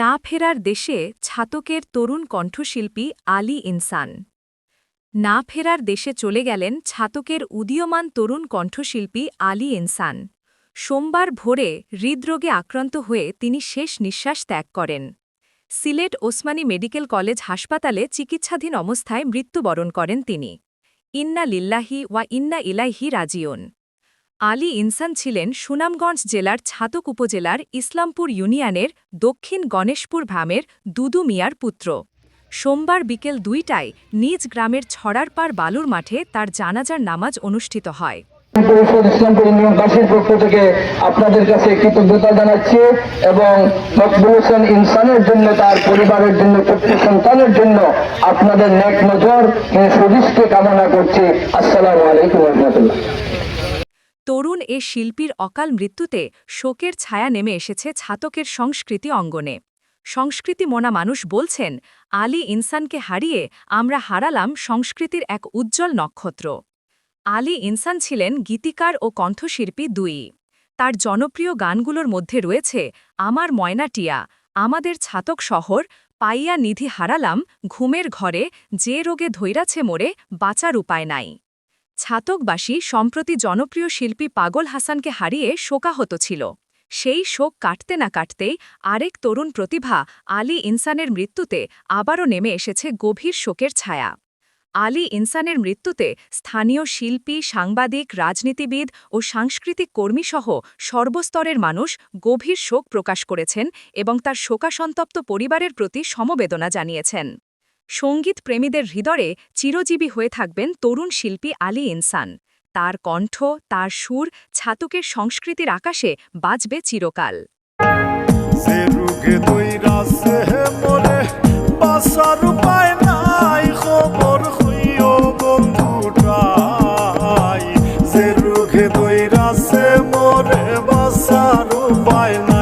না ফেরার দেশে ছাতকের তরুণ কণ্ঠশিল্পী আলী ইনসান। না ফেরার দেশে চলে গেলেন ছাতকের উদীয়মান তরুণ কণ্ঠশিল্পী আলী ইনসান। সোমবার ভোরে হৃদরোগে আক্রান্ত হয়ে তিনি শেষ নিঃশ্বাস ত্যাগ করেন। সিলেট ওসমানী মেডিকেল কলেজ হাসপাতালে চিকিৎসাধীন অবস্থায় মৃত্যুবরণ করেন তিনি। ইন্না লিল্লাহি ওয়া ইন্না ইলাইহি রাজিউন। আলী ইনসান ছিলেন সুনামগঞ্জ জেলার ছাতক উপজেলার ইসলামপুর ইউনিয়নের দক্ষিণ গণেশপুর ভামের দুদু মিয়ার পুত্র। সোমবার বিকেল দুইটায় নিজ গ্রামের ছড়ারপাড় বালুর মাঠে তার জানাজার নামাজ অনুষ্ঠিত হয়। পক্ষ থেকে আপনাদের কাছে কৃতজ্ঞতা জানাচ্ছি এবং মকবুল হোসেন ইনসানের জন্য, তার পরিবারের জন্য পুত্র সন্তানের জন্য আপনাদের নেক নজর সুদৃষ্টি কামনা করছি। আসসালামু আলাইকুম রহমতুল্লাহ। তরুণ এ শিল্পীর অকাল মৃত্যুতে শোকের ছায়া নেমে এসেছে ছাতকের সংস্কৃতি অঙ্গনে। সংস্কৃতি মনা মানুষ বলছেন, আলী ইনসানকে হারিয়ে আমরা হারালাম সংস্কৃতির এক উজ্জ্বল নক্ষত্র। আলী ইনসান ছিলেন গীতিকার ও কণ্ঠশিল্পী দুই। তার জনপ্রিয় গানগুলোর মধ্যে রয়েছে, আমার ময়নাটিয়া আমাদের ছাতক শহর, পাইয়া নিধি হারালাম, ঘুমের ঘরে, যে রোগে ধৈরাছে মোরে, বাঁচার উপায় নাই। ছাতকবাসী সম্প্রতি জনপ্রিয় শিল্পী পাগল হাসানকে হারিয়ে শোকাহত ছিল। সেই শোক কাটতে না কাটতেই আরেক তরুণ প্রতিভা আলী ইনসানের মৃত্যুতে আবারও নেমে এসেছে গভীর শোকের ছায়া। আলী ইনসানের মৃত্যুতে স্থানীয় শিল্পী, সাংবাদিক, রাজনীতিবিদ ও সাংস্কৃতিক কর্মীসহ সর্বস্তরের মানুষ গভীর শোক প্রকাশ করেছেন এবং তার শোকাসন্তপ্ত পরিবারের প্রতি সমবেদনা জানিয়েছেন। সংগীত প্রেমীদের হৃদয়ে চিরজীবী হয়ে থাকবেন তরুণ শিল্পী আলী ইনসান। তার কণ্ঠ, তার সুর, ছাতুকের সংস্কৃতির আকাশে বাজবে চিরকাল। মোরে বাসার উপায় না